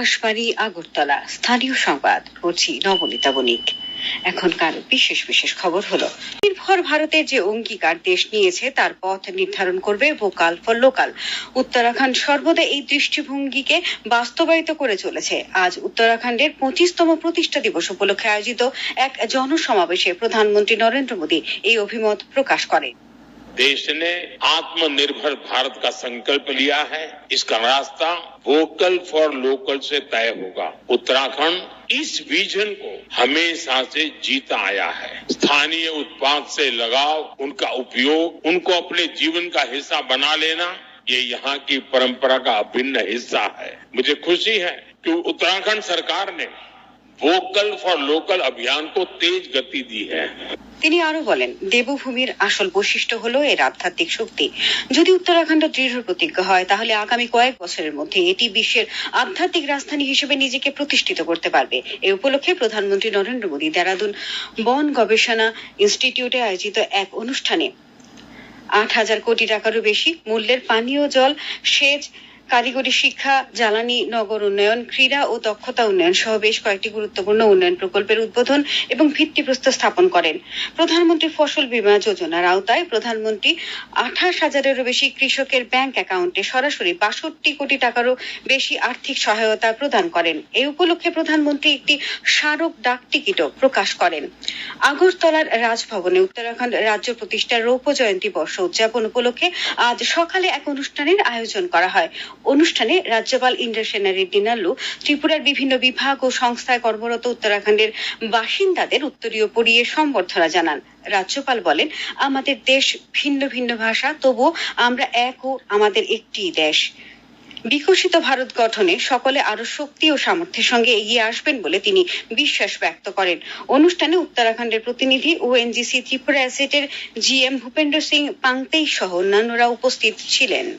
আকাশবাণী, আগরতলা। স্থানীয় সংবাদ পড়ছি নবনীতা বণিক। এখনকার বিশেষ বিশেষ খবর হলো, নির্ভর ভারতের যে অঙ্গীকার দেশ নিয়েছে, তার পথ নির্ধারণ করবে ভোকাল ফর লোকাল। উত্তরাখণ্ড সর্বদা এই দৃষ্টিভঙ্গিকে বাস্তবায়িত করে চলেছে। আজ উত্তরাখণ্ডের পঁচিশতম প্রতিষ্ঠা দিবস উপলক্ষে আয়োজিত এক জনসমাবেশে প্রধানমন্ত্রী নরেন্দ্র মোদী এই অভিমত প্রকাশ করেন। देश ने आत्मनिर्भर भारत का संकल्प लिया है। इसका रास्ता वोकल फॉर लोकल से तय होगा। उत्तराखंड इस विजन को हमेशा से जीता आया है। स्थानीय उत्पाद से लगाव, उनका उपयोग, उनको अपने जीवन का हिस्सा बना लेना, ये यहाँ की परंपरा का अभिन्न हिस्सा है। मुझे खुशी है कि उत्तराखंड सरकार ने ভোকাল ফর লোকাল অভিযান কো তেজ গতি দি হ্যায় তিনি আরও বলেন, দেবভূমির আসল বৈশিষ্ট্য হলো এর আধ্যাত্মিক শক্তি। যদি উত্তরাখণ্ড দৃঢ় প্রতিজ্ঞা হয়, তাহলে আগামী কয়েক বছরের মধ্যে এটি বিশ্বের আধ্যাত্মিক রাজধানী হিসেবে নিজেকে প্রতিষ্ঠিত করতে পারবে। এ উপলক্ষে প্রধানমন্ত্রী নরেন্দ্র মোদী দেরাদুন বন গবেষণা ইনস্টিটিউটে আয়োজিত এক অনুষ্ঠানে আট হাজার কোটি টাকারও বেশি মূল্যের পানীয় জল সেচ কারিগরি শিক্ষা, জ্বালানি, নগর উন্নয়ন, ক্রীড়া ও দক্ষতা উন্নয়ন সহ বেশ কয়েকটি গুরুত্বপূর্ণ উন্নয়ন প্রকল্পের উদ্বোধন এবং ভিত্তিপ্রস্তর স্থাপন করেন। প্রধানমন্ত্রী ফসল বীমা যোজনার আওতায় প্রধানমন্ত্রী আঠাশ হাজারেরও বেশি কৃষকের ব্যাংক অ্যাকাউন্টে সরাসরি বাষট্টি কোটি টাকারও বেশি আর্থিক সহায়তা প্রদান করেন। এই উপলক্ষে প্রধানমন্ত্রী একটি স্মারক ডাক টিকিটও প্রকাশ করেন। আগরতলার রাজভবনে উত্তরাখণ্ড রাজ্য প্রতিষ্ঠার রৌপ্য জয়ন্তী বর্ষ উদযাপন উপলক্ষে আজ সকালে এক অনুষ্ঠানের আয়োজন করা হয়। অনুষ্ঠানে রাজ্যপাল ইন্দ্রসেনা রেড্ডি নাল্লু ত্রিপুরার বিভিন্ন বিভাগ ও সংস্থায় কর্মরত উত্তরাখণ্ডের বাসিন্দাদের উত্তরীয় পড়িয়ে সম্বর্ধনা জানান। রাজ্যপাল বলেন, আমাদের দেশ ভিন্ন ভিন্ন ভাষা তবু আমরা এক ও আমাদের একটি দেশ। বিকশিত ভারত গঠনে সকলে আরও শক্তি ও সামর্থ্যের সঙ্গে এগিয়ে আসবেন বলে তিনি বিশ্বাস ব্যক্ত করেন। অনুষ্ঠানে উত্তরাখণ্ডের প্রতিনিধি ও এনজিসি ত্রিপুরা অ্যাসেটের জিএম ভূপেন্দ্র সিং পাংতেই সহ অন্যান্যরা উপস্থিত ছিলেন।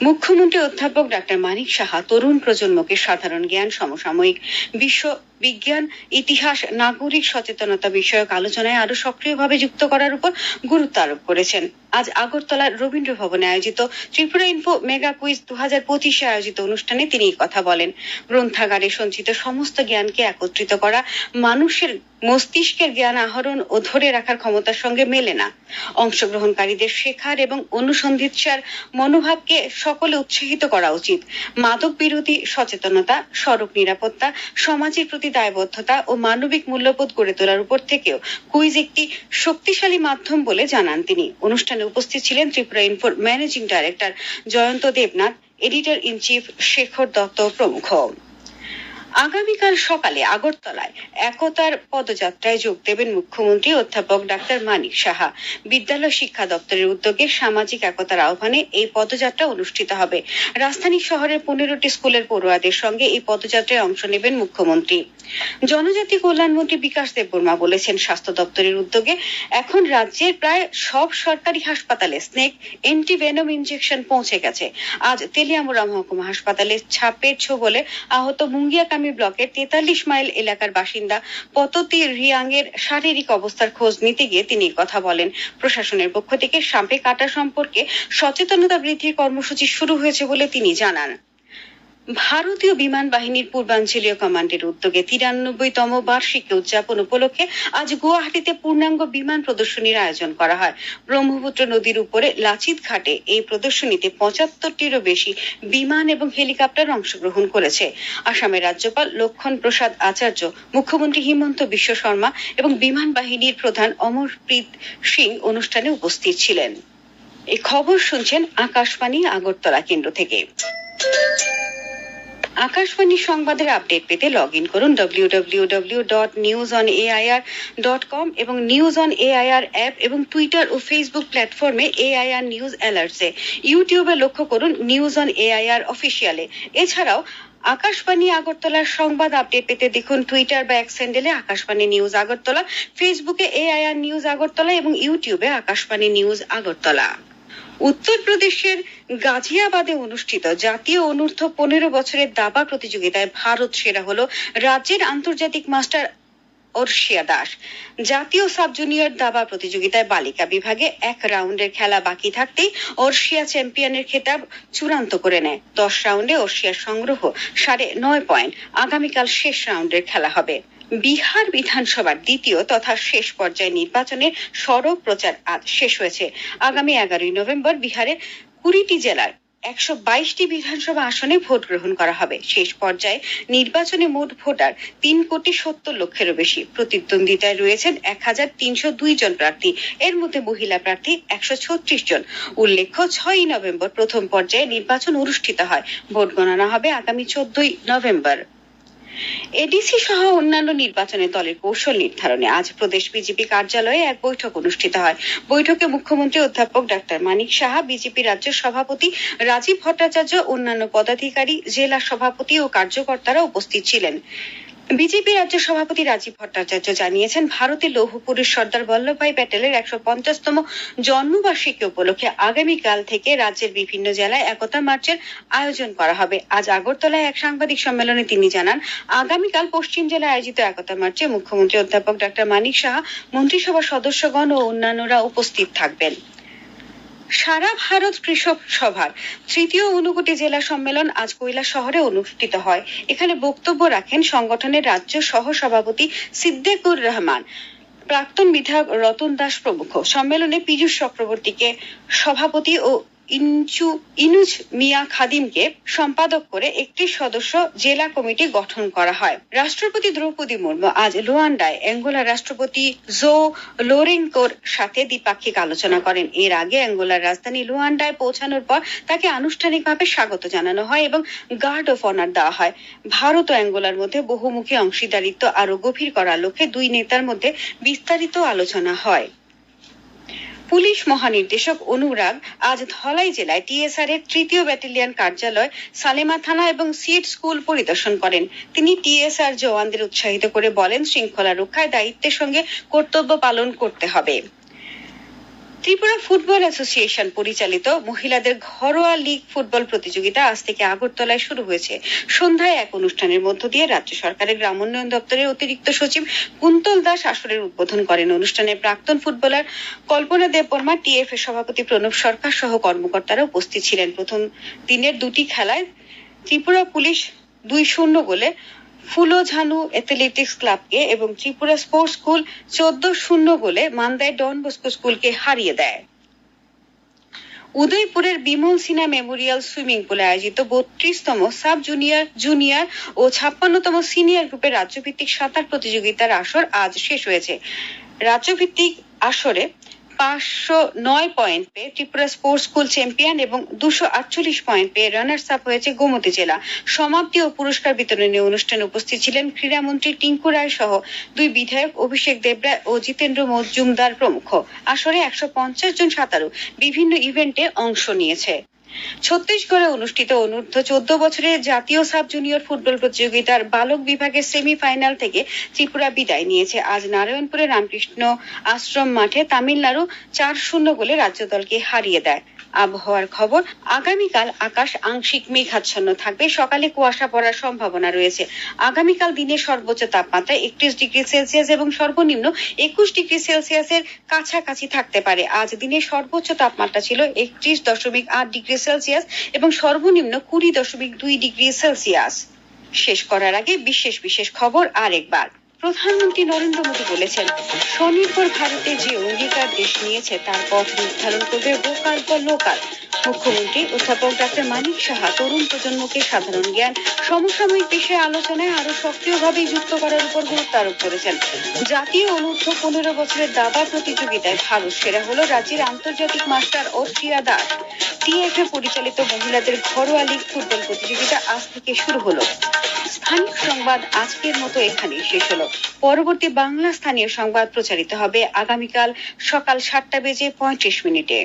মুখ্যমন্ত্রী অধ্যাপক ডাক্তার মানিক সাহা তরুণ প্রজন্মকে সাধারণ জ্ঞান সমসাময়িক বিশ্ব বিজ্ঞান, ইতিহাস, নাগরিক সচেতনতা বিষয়ক আলোচনায় আরও সক্রিয়ভাবে যুক্ত করার উপর গুরুত্ব আরোপ করেছেন। আজ আগরতলার রবীন্দ্র ভবনে আয়োজিত ত্রিপুরা ইনফো মেগা কুইজ দু হাজার পঁচিশে আয়োজিত অনুষ্ঠানে তিনি কথা বলেন। গ্রন্থাগারে সঞ্চিত সমস্ত জ্ঞানকে একত্রিত করা মানুষের মস্তিষ্কের জ্ঞান আহরণ ও ধরে রাখার ক্ষমতার সঙ্গে মেলে না। অংশগ্রহণকারীদের শেখার এবং অনুসন্ধিৎসার মনোভাবকে সকলে উৎসাহিত করা উচিত। মাদক বিরোধী সচেতনতা, সড়ক নিরাপত্তা, সমাজের প্রতি দায়বদ্ধতা ও মানবিক মূল্যবোধ গড়ে তোলার উপর থেকেও কুইজ একটি শক্তিশালী মাধ্যম বলে জানান তিনি। অনুষ্ঠানে উপস্থিত ছিলেন Tripura ইনফোর managing director Jayanta Debnath, editor in chief Sekhar Dutta প্রমুখ। আগামীকাল সকালে আগরতলায় একতার পদযাত্রায় যোগ দেবেন মুখ্যমন্ত্রী অধ্যাপক ডাক্তার মানিক সাহা। বিদ্যালয় শিক্ষা দপ্তরের উদ্যোগে সামাজিক একতার আহ্বানে এই পদযাত্রা অনুষ্ঠিত হবে। রাজধানী শহরের পনেরোটি স্কুলের পড়ুয়াদের সঙ্গে এই পদযাত্রায় অংশ নেবেন মুখ্যমন্ত্রী। জনজাতি কল্যাণমন্ত্রী বিকাশ দেববর্মা বলেছেন, স্বাস্থ্য দপ্তরের উদ্যোগে এখন রাজ্যের প্রায় সব সরকারি হাসপাতালে স্নেক এন্টিভেনম ইনজেকশন পৌঁছে গেছে। আজ তেলিয়ামুড়া মহকুমা হাসপাতালে ছাপের ছোবলে আহত মুঙ্গিয়াকামী ব্লকের তেতাল্লিশ মাইল এলাকার বাসিন্দা পততি রিয়াং এর শারীরিক অবস্থার খোঁজ নিতে গিয়ে তিনি কথা বলেন। প্রশাসনের পক্ষ থেকে সাপে কাটা সম্পর্কে সচেতনতা বৃদ্ধির কর্মসূচি শুরু হয়েছে বলে তিনি জানান। ভারতীয় বিমান বাহিনীর পূর্বাঞ্চলীয় কমান্ডের উদ্যোগে তিরানব্বইতম বার্ষিকী উদযাপন উপলক্ষে আজ গুয়াহাটিতে পূর্ণাঙ্গ বিমান প্রদর্শনীর আয়োজন করা হয়। ব্রহ্মপুত্র নদীর উপরে লাচিত ঘাটে এই প্রদর্শনীতে পঁচাত্তরটিরও বেশি বিমান এবং হেলিকপ্টার অংশগ্রহণ করেছে। আসামের রাজ্যপাল লক্ষণ প্রসাদ আচার্য, মুখ্যমন্ত্রী হিমন্ত বিশ্ব শর্মা এবং বিমান বাহিনীর প্রধান অমরপ্রীত সিং অনুষ্ঠানে উপস্থিত ছিলেন। এই খবর শুনছেন আকাশবাণী আগরতলা কেন্দ্র থেকে। আকাশবাণী সংবাদের আপডেট পেতে লগ ইন করুন www.newsoneair.com dot news on AIR dot com এবং নিউজ অন এআইআর অ্যাপ এবং টুইটার ও ফেসবুক প্ল্যাটফর্মে এআইআর নিউজ অ্যালার্টসে ইউটিউবে লক্ষ্য করুন নিউজ অন এআইআর অফিসিয়ালে এছাড়াও আকাশবাণী আগরতলার সংবাদ আপডেট পেতে দেখুন টুইটার বা এক স্যান্ডেলে আকাশবাণী নিউজ আগরতলা ফেসবুকে এআইআর নিউজ আগরতলা এবং ইউটিউবে আকাশবাণী নিউজ আগরতলা। উত্তরপ্রদেশের গাজিয়াবাদে অনুষ্ঠিত জাতীয় অনূর্ধ্ব পনেরো বছরের দাবা প্রতিযোগিতায় ভারত সেরা হলো রাজ্যের আন্তর্জাতিক মাস্টার অর্শিয়া দাস। জাতীয় সাব জুনিয়র দাবা প্রতিযোগিতায় বালিকা বিভাগে এক রাউন্ডের খেলা বাকি থাকতেই অর্শিয়া চ্যাম্পিয়নের খেতাব চূড়ান্ত করে নেয়। দশ রাউন্ডে অর্শিয়ার সংগ্রহ সাড়ে নয় পয়েন্ট। আগামীকাল শেষ রাউন্ডের খেলা হবে। বিহার বিধানসভার দ্বিতীয় তথা শেষ পর্যায়ে নির্বাচনের সড়ক প্রচার আজ শেষ হয়েছে। আগামী এগারোই নভেম্বর বিহারের কুড়িটি জেলার একশো বাইশটি বিধানসভা আসনে ভোট গ্রহণ করা হবে। শেষ পর্যায়ে নির্বাচনে মোট ভোটার তিন কোটি সত্তর লক্ষেরও বেশি। প্রতিদ্বন্দ্বিতায় রয়েছেন এক হাজার তিনশো দুই জন প্রার্থী। এর মধ্যে মহিলা প্রার্থী একশো ছত্রিশ জন। উল্লেখ্য, ছয়ই নভেম্বর প্রথম পর্যায়ে নির্বাচন অনুষ্ঠিত হয়। ভোট গণনা হবে আগামী চোদ্দই নভেম্বর। এডিসি সহ অন্যান্য নির্বাচনে দলের কৌশল নির্ধারণে আজ প্রদেশ বিজেপি কার্যালয়ে এক বৈঠক অনুষ্ঠিত হয়। বৈঠকে মুখ্যমন্ত্রী অধ্যাপক ডাক্তার মানিক সাহা, বিজেপি রাজ্য সভাপতি রাজীব ভট্টাচার্য, অন্যান্য পদাধিকারী, জেলা সভাপতি ও কার্যকর্তারা উপস্থিত ছিলেন। বিজেপি রাজ্য সভাপতি রাজীব ভট্টাচার্য জানিয়েছেন ভারতের লৌহ পুরুষ সর্দার বল্লভভাই প্যাটেলের একশো পঞ্চাশতম জন্মবার্ষিকী উপলক্ষে আগামীকাল থেকে রাজ্যের বিভিন্ন জেলায় একতা মার্চের আয়োজন করা হবে। আজ আগরতলায় এক সাংবাদিক সম্মেলনে তিনি জানান, আগামীকাল পশ্চিম জেলায় আয়োজিত একতা মার্চে মুখ্যমন্ত্রী অধ্যাপক ডাক্তার মানিক সাহা, মন্ত্রিসভার সদস্যগণ ও অন্যান্যরা উপস্থিত থাকবেন। সারা ভারত কৃষক সভার তৃতীয় ঊনকোটি জেলা সম্মেলন আজ কৈলা শহরে অনুষ্ঠিত হয়। এখানে বক্তব্য রাখেন সংগঠনের রাজ্য সহ সভাপতি সিদ্দিকুর রহমান। প্রাক্তন বিধায়ক রতন দাস প্রমুখ। সম্মেলনে পীযূষ চক্রবর্তীকে সভাপতি ও ইনচু ইনুজ মিয়া খাদিমকে সম্পাদক করে একটি সদস্য জেলা কমিটি গঠন করা হয়। রাষ্ট্রপতি দ্রৌপদী মুর্মু আজ লুয়ান্ডায় অ্যাঙ্গোলার রাষ্ট্রপতি জো লোরেঙ্কোর সাথে দ্বিপাক্ষিক আলোচনা করেন। এর আগে অ্যাঙ্গোলার রাজধানী লুয়ান্ডায় পৌঁছানোর পর তাকে আনুষ্ঠানিকভাবে স্বাগত জানানো হয় এবং গার্ড অফ অনার দেওয়া হয়। ভারত ও অ্যাঙ্গোলার মধ্যে বহুমুখী অংশীদারিত্ব আরও গভীর করার লক্ষ্যে দুই নেতার মধ্যে বিস্তারিত আলোচনা হয়। পুলিশ মহানির্দেশক অনুরাগ আজ ধলাই জেলায় টিএসআর এর তৃতীয় ব্যাটালিয়ন কার্যালয় সালেমা থানা এবং সিট স্কুল পরিদর্শন করেন। তিনি টিএসআর জওয়ানদের উৎসাহিত করে বলেন, শৃঙ্খলা রক্ষায় দায়িত্বের সঙ্গে কর্তব্য পালন করতে হবে। ত্রিপুরা ফুটবল অ্যাসোসিয়েশন পরিচালিত মহিলাদের ঘরোয়া লীগ ফুটবল প্রতিযোগিতা আজ থেকে আগরতলায় শুরু হয়েছে। সন্ধ্যায় এক অনুষ্ঠানের মধ্য দিয়ে রাজ্য সরকারের গ্রামোন্নয়ন দপ্তরের অতিরিক্ত সচিব কুন্তল দাস আসরের উদ্বোধন করেন। অনুষ্ঠানে প্রাক্তন ফুটবলার কল্পনা দেব দেববর্মা টিএফ এর সভাপতি প্রণব সরকার সহ কর্মকর্তারা উপস্থিত ছিলেন। প্রথম দিনের দুটি খেলায় ত্রিপুরা পুলিশ দুই শূন্য গোলে ফুলোঝানু অ্যাথলেটিক্স ক্লাবকে এবং ত্রিপুরা স্পোর্টস স্কুল চোদ্দ শূন্য গোলে মান্দায় ডন বস্কো স্কুলকে হারিয়ে দেয়। উদয়পুরের বিমল সিনহা মেমোরিয়াল সুইমিং পুলে আয়োজিত বত্রিশতম সাব জুনিয়র জুনিয়র ও ছাপ্পান্নতম সিনিয়র গ্রুপের রাজ্যভিত্তিক সাঁতার প্রতিযোগিতার আসর আজ শেষ হয়েছে। রাজ্যভিত্তিক আসরে পাঁচশো নয় পয়েন্ট পেয়ে ত্রিপুরা স্পোর্টস স্কুল চ্যাম্পিয়ন এবং দুশো আটচল্লিশ পয়েন্ট পেয়ে রানার্স আপ হয়েছে গোমতী জেলা। সমাপ্তি ও পুরস্কার বিতরণী অনুষ্ঠানে উপস্থিত ছিলেন ক্রীড়ামন্ত্রী টিঙ্কু রায় সহ দুই বিধায়ক অভিষেক দেবরায় ও জিতেন্দ্র মজুমদার প্রমুখ। আসরে একশো পঞ্চাশ জন সাঁতারু বিভিন্ন ইভেন্টে অংশ নিয়েছে। ছত্তিশগড়ে অনুষ্ঠিত অনূর্ধ্ব চোদ্দ বছরের জাতীয় সাব জুনিয়র ফুটবল প্রতিযোগিতার বালক বিভাগের সেমিফাইনাল থেকে ত্রিপুরা বিদায় নিয়েছে। আজ নারায়ণপুরে রামকৃষ্ণ আশ্রম মাঠে তামিলনাড়ু চার শূন্য গোলে রাজ্য দলকে হারিয়ে দেয়। আবহাওয়ার খবর, আগামীকাল আকাশ আংশিক মেঘাচ্ছন্ন থাকবে, সকালে কুয়াশা পড়ার সম্ভাবনা রয়েছে। আগামীকাল দিনের সর্বোচ্চ তাপমাত্রা একত্রিশ ডিগ্রি সেলসিয়াস এবং সর্বনিম্ন একুশ ডিগ্রি সেলসিয়াসের কাছাকাছি থাকতে পারে। আজ দিনের সর্বোচ্চ তাপমাত্রা ছিল একত্রিশ দশমিক আট ডিগ্রি সেলসিয়াস এবং সর্বনিম্ন কুড়ি দশমিক দুই ডিগ্রি সেলসিয়াস। শেষ করার আগে বিশেষ বিশেষ খবর আরেকবার। প্রধানমন্ত্রী নরেন্দ্র মোদী বলেছেন, স্বনির্ভর ভারতে যে অঙ্গীকার দেশ নিয়েছে তার পথ নির্ধারণ করবে ভোকাল ফর লোকাল। মুখ্যমন্ত্রী অধ্যাপক ডাক্তার মানিক সাহা তরুণ প্রজন্মকে সাধারণ জ্ঞান, সমসাময়িক বিষয়ে আলোচনায় আরও সক্রিয়ভাবে যুক্ত করার উপর গুরুত্ব আরোপ করেছেন। জাতীয় অনূর্ধ্ব পনেরো বছরের দাবা প্রতিযোগিতায় ভারত সেরা হলো রাজ্যের আন্তর্জাতিক মাস্টার অর্শিয়া দাস। টিএফএ পরিচালিত মহিলাদের ঘরোয়া লীগ ফুটবল প্রতিযোগিতা আজ থেকে শুরু হলো। স্থানীয় সংবাদ আজকের মতো এখানেই শেষ হলো। পরবর্তী বাংলা স্থানীয় সংবাদ প্রচারিত হবে আগামীকাল সকাল সাতটা বেজে পঁয়ত্রিশ মিনিটে।